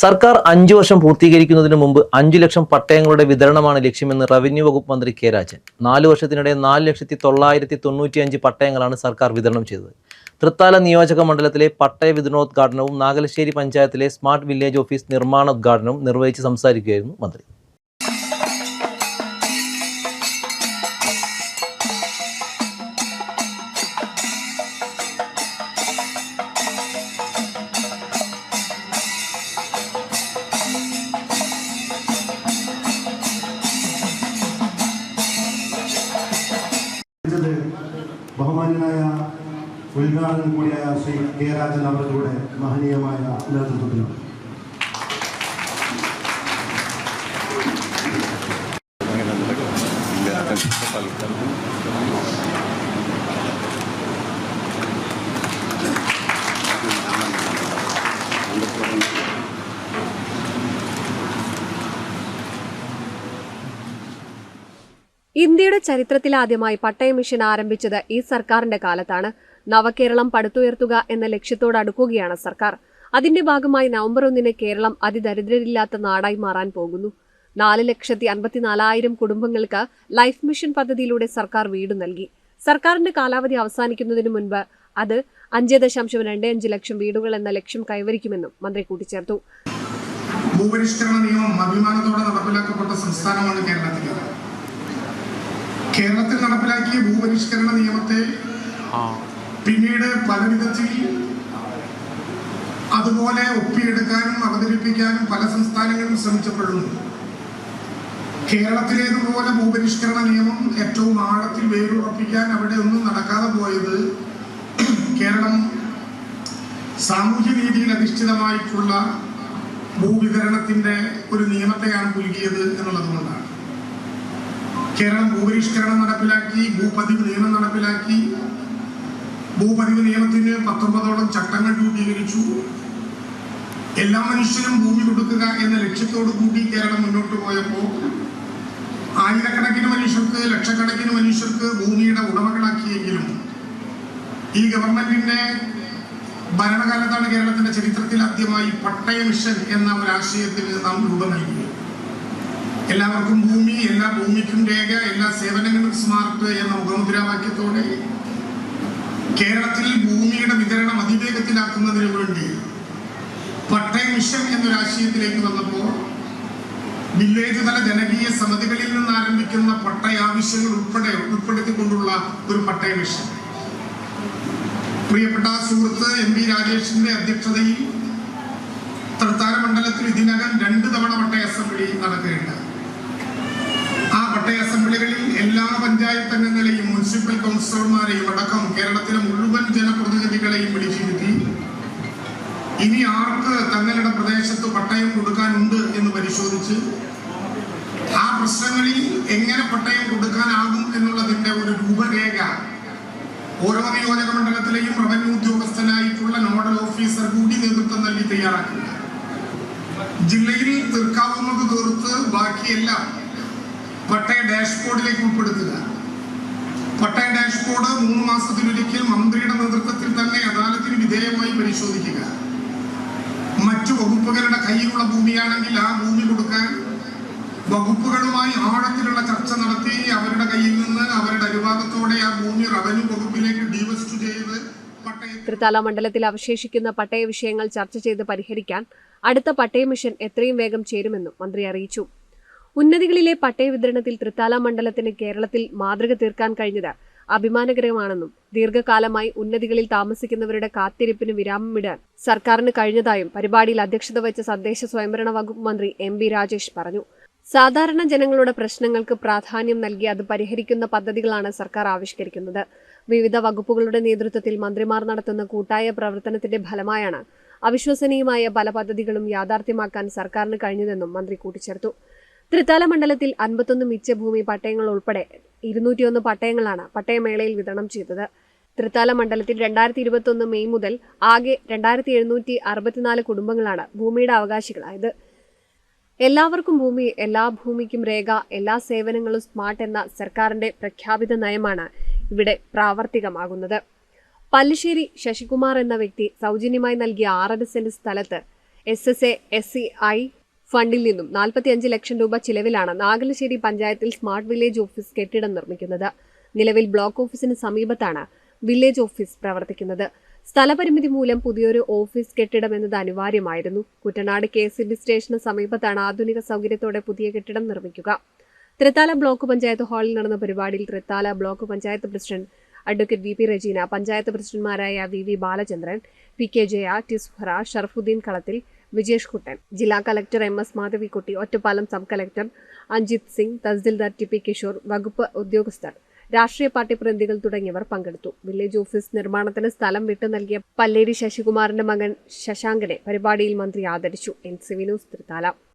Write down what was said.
സർക്കാർ അഞ്ചു വർഷം പൂർത്തീകരിക്കുന്നതിന് മുമ്പ് അഞ്ചു ലക്ഷം പട്ടയങ്ങളുടെ വിതരണമാണ് ലക്ഷ്യമെന്ന് റവന്യൂ വകുപ്പ് മന്ത്രി കെ രാജൻ. നാല് വർഷത്തിനിടെ നാല് ലക്ഷത്തി തൊള്ളായിരത്തി തൊണ്ണൂറ്റി അഞ്ച് പട്ടയങ്ങളാണ് സർക്കാർ വിതരണം ചെയ്തത്. തൃത്താല നിയോജക മണ്ഡലത്തിലെ പട്ടയ വിതരണോദ്ഘാടനവും നാഗലശ്ശേരി പഞ്ചായത്തിലെ സ്മാർട്ട് വില്ലേജ് ഓഫീസ് നിർമ്മാണോദ്ഘാടനവും നിർവഹിച്ച് സംസാരിക്കുകയായിരുന്നു മന്ത്രി. ഉദ്ഘാടകൻ കൂടിയായ ശ്രീ കെ രാജൻ അവരുടെ മഹനീയമായ നേതൃത്വത്തിലാണ് ഇന്ത്യയുടെ ചരിത്രത്തിലാദ്യമായി പട്ടയ മിഷൻ ആരംഭിച്ചത് ഈ സർക്കാരിന്റെ കാലത്താണ്. നവകേരളം പടുത്തുയർത്തുക എന്ന ലക്ഷ്യത്തോട് അടുക്കുകയാണ് സർക്കാർ. അതിന്റെ ഭാഗമായി നവംബർ ഒന്നിന് കേരളം അതിദരിദ്രരില്ലാത്ത നാടായി മാറാൻ പോകുന്നു. നാല് ലക്ഷത്തി അൻപത്തിനാലായിരം കുടുംബങ്ങൾക്ക് ലൈഫ് മിഷൻ പദ്ധതിയിലൂടെ സർക്കാർ വീട് നൽകി. സർക്കാരിന്റെ കാലാവധി അവസാനിക്കുന്നതിന് മുൻപ് അത് അഞ്ച് ദശാംശം രണ്ട് അഞ്ച് ലക്ഷം വീടുകൾ എന്ന ലക്ഷ്യം കൈവരിക്കുമെന്നും മന്ത്രി കൂട്ടിച്ചേർത്തു. ഭൂപരിഷ്കരണ നിയമം അഭിമാനത്തോടെ നടപ്പിലാക്കപ്പെട്ട സംസ്ഥാനമാണ് കേരളത്തിൽ കേരളത്തിൽ നടപ്പിലാക്കിയ ഭൂപരിഷ്കരണ നിയമത്തെ പിന്നീട് പല വിധത്തിൽ അതുപോലെ ഒപ്പിയെടുക്കാനും അവതരിപ്പിക്കാനും പല സംസ്ഥാനങ്ങളും ശ്രമിച്ചപ്പെടുന്നു കേരളത്തിലേതുപോലെ ഭൂപരിഷ്കരണ നിയമം ഏറ്റവും ആഴത്തിൽ വേരുറപ്പിക്കാൻ അവിടെ ഒന്നും നടക്കാതെ പോയത് കേരളം സാമൂഹ്യ നീതിയിൽ അധിഷ്ഠിതമായിട്ടുള്ള ഭൂവിതരണത്തിന്റെ ഒരു നിയമത്തെയാണ് പുലുകിയത് എന്നുള്ളതുകൊണ്ടാണ് കേരളം ഭൂപരിഷ്കരണം നടപ്പിലാക്കി ഭൂപതി നിയമം നടപ്പിലാക്കി ഭൂപതിവ് നിയമത്തിന് പത്തൊമ്പതോളം ചട്ടങ്ങൾ രൂപീകരിച്ചു. എല്ലാ മനുഷ്യനും ഭൂമി കൊടുക്കുക എന്ന ലക്ഷ്യത്തോടു കൂടി കേരളം മുന്നോട്ട് പോയപ്പോൾ ആയിരക്കണക്കിന് മനുഷ്യർക്ക് ലക്ഷക്കണക്കിന് മനുഷ്യർക്ക് ഭൂമിയുടെ ഉടമകളാക്കിയെങ്കിലും ഈ ഗവൺമെന്റിന്റെ ഭരണകാലത്താണ് കേരളത്തിന്റെ ചരിത്രത്തിൽ ആദ്യമായി പട്ടയ മിഷൻ എന്ന ഒരു ആശയത്തിന് നാം രൂപം നൽകിയത്. എല്ലാവർക്കും ഭൂമി എല്ലാ ഭൂമിക്കും രേഖ എല്ലാ സേവനങ്ങളും സ്മാർട്ട് എന്ന മുഖമുദ്രാവാക്യത്തോടെ കേരളത്തിൽ ഭൂമിയുടെ വിതരണം അതിവേഗത്തിലാക്കുന്നതിന് വേണ്ടി പട്ടയ മിഷൻ എന്നൊരു ആശയത്തിലേക്ക് വന്നപ്പോൾ വില്ലേജ് തല ജനകീയ സമിതികളിൽ നിന്ന് ആരംഭിക്കുന്ന പട്ടയ ആവശ്യങ്ങൾ ഉൾപ്പെടെ ഉൾപ്പെടുത്തിക്കൊണ്ടുള്ള ഒരു പട്ടയ മിഷൻ. പ്രിയപ്പെട്ട സുഹൃത്ത് എം വി രാജേഷിന്റെ അധ്യക്ഷതയിൽ തൃത്താല മണ്ഡലത്തിൽ ഇതിനകം രണ്ട് തവണ പട്ടയ അസംബ്ലി നടക്കുകയുണ്ട് ആ പട്ടയ അസംബ്ലികളിൽ എല്ലാ പഞ്ചായത്ത് അംഗങ്ങളെയും മുനിസിപ്പൽ കൗൺസിലർമാരെയും അടക്കം കേരളത്തിലെ മുഴുവൻ ജനപ്രതിനിധികളെയും വിളിച്ചിരുത്തി ഇനി ആർക്ക് തങ്ങളുടെ പ്രദേശത്ത് പട്ടയം കൊടുക്കാനുണ്ട് എന്ന് പരിശോധിച്ച് ആ പ്രശ്നങ്ങളിൽ എങ്ങനെ പട്ടയം കൊടുക്കാനാകും എന്നുള്ളതിന്റെ ഒരു രൂപരേഖ ഓരോ നിയോജക മണ്ഡലത്തിലെയും റവന്യൂ ഉദ്യോഗസ്ഥനായിട്ടുള്ള നോഡൽ ഓഫീസർ കൂടി നേതൃത്വം നൽകി തയ്യാറാക്കുക ജില്ലയിൽ തീർക്കാവുന്നത് തീർത്ത് ബാക്കിയെല്ലാം പട്ടയ ഡാഷ്ബോർഡിലേക്ക് ഉൾപ്പെടുത്തുക. മൂന്ന് മാസത്തിലൊരിക്കൽ മന്ത്രിയുടെ നേതൃത്വത്തിൽ തന്നെ അദാലത്തിന് വിധേയമായി പരിശോധിക്കുക. മറ്റു വകുപ്പുകളുടെ കയ്യിലുള്ള ഭൂമിയാണെങ്കിൽ ആ ഭൂമി കൊടുക്കാൻ വകുപ്പുകളുമായി ആഴത്തിലുള്ള ചർച്ച നടത്തി അവരുടെ കയ്യിൽ നിന്ന് അവരുടെ അനുവാദത്തോടെ ആ ഭൂമി റവന്യൂ വകുപ്പിലേക്ക് ഡിവസ്റ്റ് ചെയ്ത് തൃത്താല മണ്ഡലത്തിൽ അവശേഷിക്കുന്ന പട്ടയ വിഷയങ്ങൾ ചർച്ച ചെയ്ത് പരിഹരിക്കാൻ അടുത്ത പട്ടയ മിഷൻ എത്രയും വേഗം ചേരുമെന്നും മന്ത്രി അറിയിച്ചു. ഉന്നതികളിലെ പട്ടയ വിതരണത്തിൽ തൃത്താല മണ്ഡലത്തിന് കേരളത്തിൽ മാതൃക തീർക്കാൻ കഴിഞ്ഞത് അഭിമാനകരമാണെന്നും ദീർഘകാലമായി ഉന്നതികളിൽ താമസിക്കുന്നവരുടെ കാത്തിരിപ്പിന് വിരാമമിടാൻ സർക്കാരിന് കഴിഞ്ഞതായും പരിപാടിയിൽ അധ്യക്ഷത വഹിച്ച സന്ദേശ സ്വയംഭരണ വകുപ്പ് മന്ത്രി എം ബി രാജേഷ് പറഞ്ഞു. സാധാരണ ജനങ്ങളുടെ പ്രശ്നങ്ങൾക്ക് പ്രാധാന്യം നൽകി അത് പരിഹരിക്കുന്ന പദ്ധതികളാണ് സർക്കാർ ആവിഷ്കരിക്കുന്നത്. വിവിധ വകുപ്പുകളുടെ നേതൃത്വത്തിൽ മന്ത്രിമാർ നടത്തുന്ന കൂട്ടായ പ്രവർത്തനത്തിന്റെ ഫലമായാണ് അവിശ്വസനീയമായ പല പദ്ധതികളും യാഥാർത്ഥ്യമാക്കാൻ സർക്കാരിന് കഴിഞ്ഞതെന്നും മന്ത്രി കൂട്ടിച്ചേർത്തു. തൃത്താല മണ്ഡലത്തിൽ അൻപത്തൊന്ന് മിച്ചഭൂമി പട്ടയങ്ങൾ ഉൾപ്പെടെ ഇരുന്നൂറ്റിയൊന്ന് പട്ടയങ്ങളാണ് പട്ടയമേളയിൽ വിതരണം ചെയ്തത്. തൃത്താല മണ്ഡലത്തിൽ രണ്ടായിരത്തി ഇരുപത്തൊന്ന് മെയ് മുതൽ ആകെ രണ്ടായിരത്തി എഴുന്നൂറ്റി അറുപത്തിനാല് കുടുംബങ്ങളാണ് ഭൂമിയുടെ അവകാശികളായത്. എല്ലാവർക്കും ഭൂമി എല്ലാ ഭൂമിക്കും രേഖ എല്ലാ സേവനങ്ങളും സ്മാർട്ട് എന്ന സർക്കാരിന്റെ പ്രഖ്യാപിത നയമാണ് ഇവിടെ പ്രാവർത്തികമാകുന്നത്. പല്ലിശ്ശേരി ശശികുമാർ എന്ന വ്യക്തി സൗജന്യമായി നൽകിയ ആറര സെന്റ് സ്ഥലത്ത് S S A S C I ഫണ്ടിൽ നിന്നും നാൽപ്പത്തിയഞ്ച് ലക്ഷം രൂപ ചിലവിലാണ് നാഗലശ്ശേരി പഞ്ചായത്തിൽ സ്മാർട്ട് വില്ലേജ് ഓഫീസ് കെട്ടിടം നിർമ്മിക്കുന്നത്. നിലവിൽ ബ്ലോക്ക് ഓഫീസിന് സമീപത്താണ് വില്ലേജ് ഓഫീസ് പ്രവർത്തിക്കുന്നത്. സ്ഥലപരിമിതി മൂലം പുതിയൊരു ഓഫീസ് കെട്ടിടം എന്നത് അനിവാര്യമായിരുന്നു. കുട്ടനാട് കെ എസ് ബി സ്റ്റേഷന് സമീപത്താണ് ആധുനിക സൗകര്യത്തോടെ പുതിയ കെട്ടിടം നിർമ്മിക്കുക. തൃത്താല ബ്ലോക്ക് പഞ്ചായത്ത് ഹാളിൽ നടന്ന പരിപാടിയിൽ Thrithala block panchayat president advocate V P Rajeena panchayat പ്രസിഡന്റുമാരായ V V Balachandran P K Jaya T Suhara Sharafuddin Kalathil Vijesh Kuttan ജില്ലാ collector M S Madhavikutty Ottapalam sub collector Anjith Singh tahsildar T P Kishore വകുപ്പ് ഉദ്യോഗസ്ഥർ രാഷ്ട്രീയ party പ്രതിനിധികൾ തുടങ്ങിയവർ പങ്കെടുത്തു. Village office നിർമ്മാണത്തിന് സ്ഥലം വിട്ടു നൽകിയ പല്ലേരി ശശികുമാറിന്റെ മകൻ ശശാങ്കനെ പരിപാടിയിൽ മന്ത്രി ആദരിച്ചു. N C Vinos Thrithala